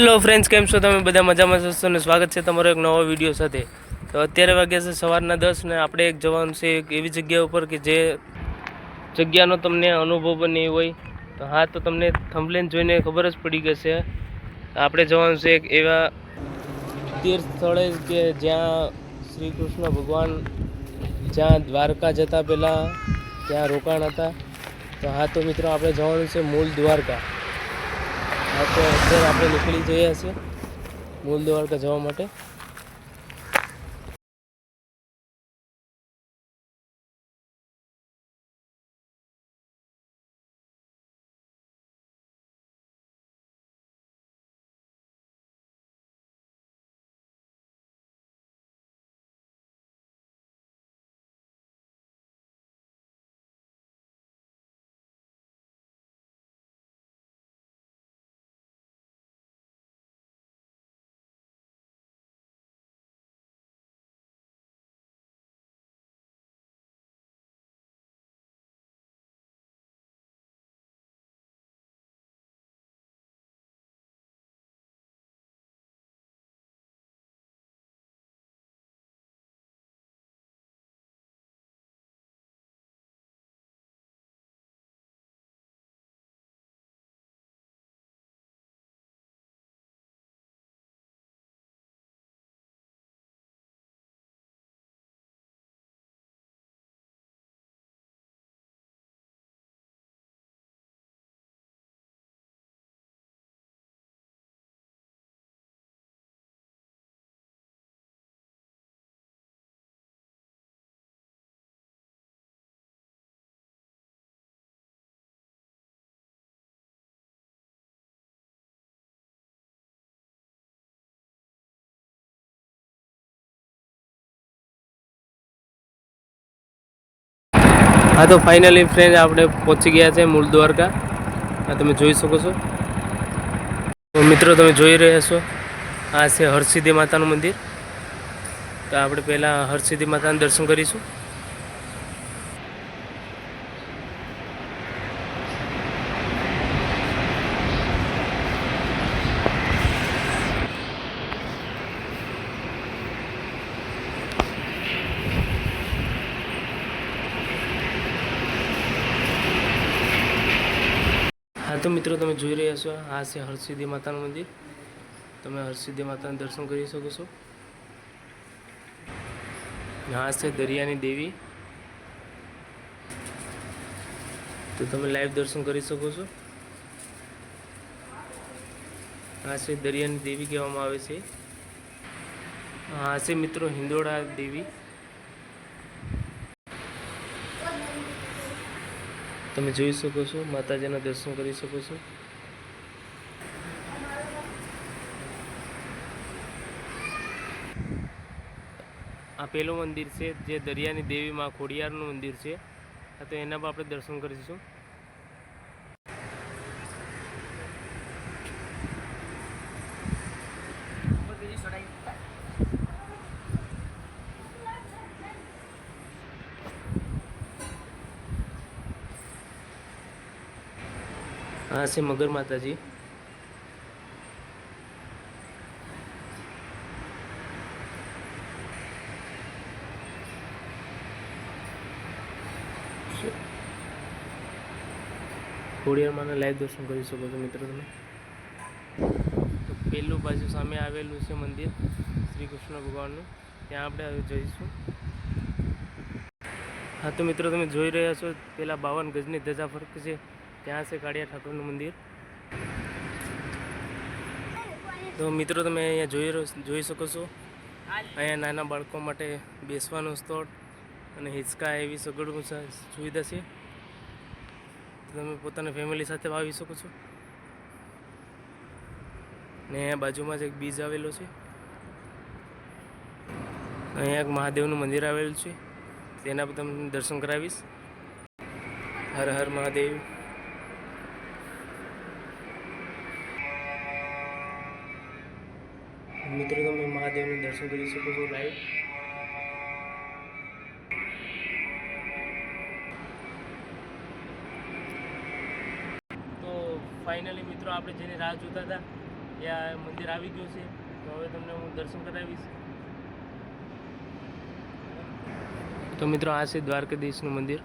Hello friends કેમ છો તમે? બધા મજામાં છો અને સ્વાગત છે તમારો એક નવો વીડિયો સાથે. તો અત્યારે વાગ્યા છે સવારના દસ ને આપણે એક જવાનું છે એક એવી જગ્યા ઉપર કે જે જગ્યાનો તમને અનુભવ પણ નહીં હોય. તો હા, તો તમને થંભલેન જોઈને ખબર જ પડી ગશે. આપણે જવાનું છે એક એવા તીર્થ સ્થળે કે જ્યાં શ્રી કૃષ્ણ ભગવાન જ્યાં દ્વારકા જતા પહેલાં ત્યાં રોકાણ હતા. તો હા, તો મિત્રો, આપણે જવાનું છે મૂળ દ્વારકા. અત્યારે આપણે નીકળી જઈએ છીએ મૂળ દ્વારકા જવા માટે. હા, તો ફાઇનલી ફ્રેન્ડ આપણે પહોંચી ગયા છે મૂળ દ્વારકા. આ તમે જોઈ શકો છો. મિત્રો, તમે જોઈ રહ્યા છો. આ છે હરસિદ્ધિ માતાનું મંદિર. તો આપણે પહેલાં હરસિદ્ધિ માતાના દર્શન કરીશું હા તો મિત્રો તમે જોઈ રહ્યા છો, આ છે હરસિદ્ધિ માતાનું મંદિર. તમે હરસિદ્ધિ માતાના દર્શન કરી શકો છો. આ છે દરિયાની દેવી. તો તમે લાઈવ દર્શન કરી શકો છો. આ છે દરિયાની દેવી કહેવામાં આવે છે. આ છે મિત્રો હિંદોળા દેવી. તમે જોઈ શકો છો, માતાજીના દર્શન કરી શકો છો. આ પેલું મંદિર છે, જે દરિયાની દેવી માં ખોડિયારનું મંદિર છે. તો એના પણ આપણે દર્શન કરીશું. આ છે મગર માતાજી. ખોડિયારમાંના લાઈવ દર્શન કરી શકો છો મિત્રો તમે. પેલું બાજુ સામે આવેલું છે મંદિર, શ્રી કૃષ્ણ ભગવાનનું. ત્યાં આપણે હવે જઈશું. હા, તો મિત્રો તમે જોઈ રહ્યા છો, પેલા બાવન ગજની ધજા ફરક છે. ત્યાં છે કાળિયા ઠાકોરનું મંદિર. તો મિત્રો તમે અહીંયા જોઈ જોઈ શકો છો. અહીંયા નાના બાળકો માટે બેસવાનું સ્થળ અને હિંચકા એવી સગવડ સુવિધા છે. તમે પોતાના ફેમિલી સાથે આવી શકો છો. ને અહીંયા બાજુમાં જ એક બીજ આવેલો છે. અહીંયા એક મહાદેવનું મંદિર આવેલું છે. તેના પર તમને દર્શન કરાવીશ. હર હર મહાદેવ. મિત્રો તમે મહાદેવનું દર્શન કરી શકો છો લાઈવ તો ફાઇનલી મિત્રો આપણે જેની રાહ જોતા હતા એ આ મંદિર આવી ગયું છે. તો હવે તમને હું દર્શન કરાવીશ. તો મિત્રો આ છે દ્વારકાધીશનું મંદિર.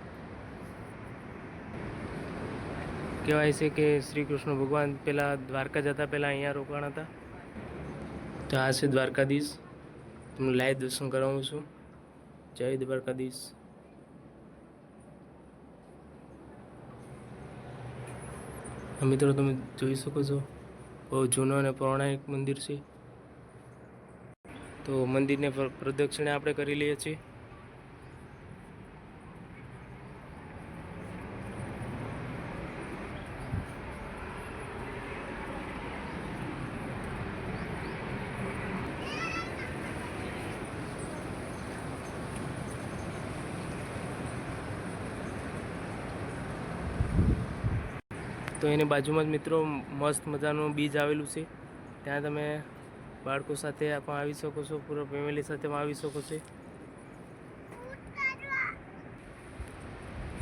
કહેવાય છે કે શ્રી કૃષ્ણ ભગવાન પહેલાં દ્વારકા જતા પહેલાં અહીંયા રોકાણ હતા. તો આ છે દ્વારકાધીશ. તમને લાઈવ દર્શન કરાવું છું. જય દ્વારકાધીશ. મિત્રો, તમે જોઈ શકો છો. બહુ જૂનું અને પૌરાણિક મંદિર છે. તો મંદિરને પ્ર- પ્રદક્ષિણા આપણે કરી લઈએ છીએ. તો એની બાજુમાં જ મિત્રો મસ્ત મજાનું બીજ આવેલું છે. ત્યાં તમે બાળકો સાથે પણ આવી શકો છો, પૂરા ફેમિલી સાથે પણ આવી શકો છો.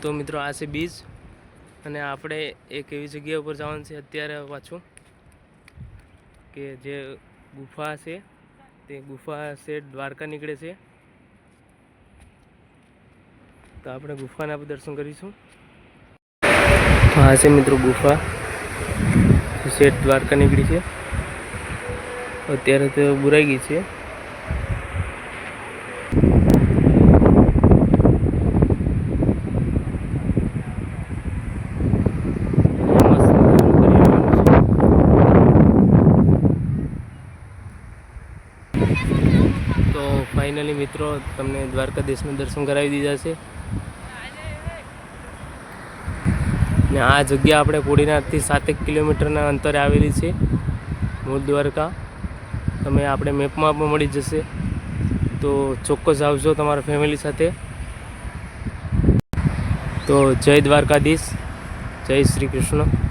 તો મિત્રો આ છે બીચ અને આપણે એક એવી જગ્યા ઉપર જવાનું છે અત્યારે પાછું કે જે ગુફા છે, તે ગુફા છે, દ્વારકા નીકળે છે. તો આપણે ગુફાના દર્શન કરીશું. આ છે મિત્રો, ગુફા. શેઠ દ્વારકા નીકળી છે. અત્યારે તો બુરાઈ ગઈ છે. તો ફાઇનલી મિત્રો, તમને દ્વારકાધીશનું દર્શન કરાવી દીધા છે. ને આ જગ્યા આપણે કોડીનાથથી સાતેક કિલોમીટરના અંતરે આવેલી છે, મૂળ દ્વારકા. તમે આપણે મેપમાં પણ મળી જશે. તો ચોક્કસ આવજો તમારા ફેમિલી સાથે. તો જય દ્વારકાધીશ. જય શ્રી કૃષ્ણ.